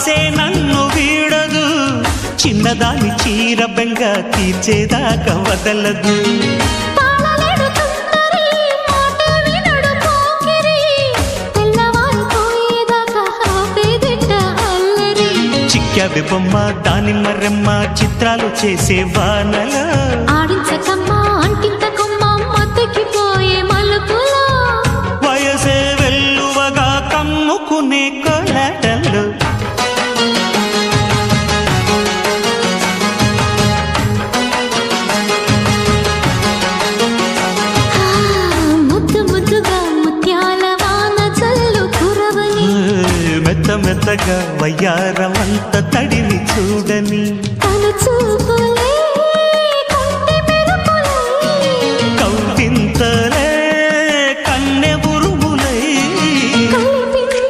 ఆసే నన్ను వీడదు. చిన్నదాని చీర బెంగ తీర్చేదాకా వదలదు. చిక్కావి బొమ్మ దానిమ్మ రెమ్మ చిత్రాలు చేసే వానలా. ఆడించకమ్మా అంటింతకమ్మ మతికిపోయే మలుపులో. వయసే వెల్లువగా కమ్ముకునే కొలటలు మెత్త మెత్తగా వయ్యారమంత తడివి చూడని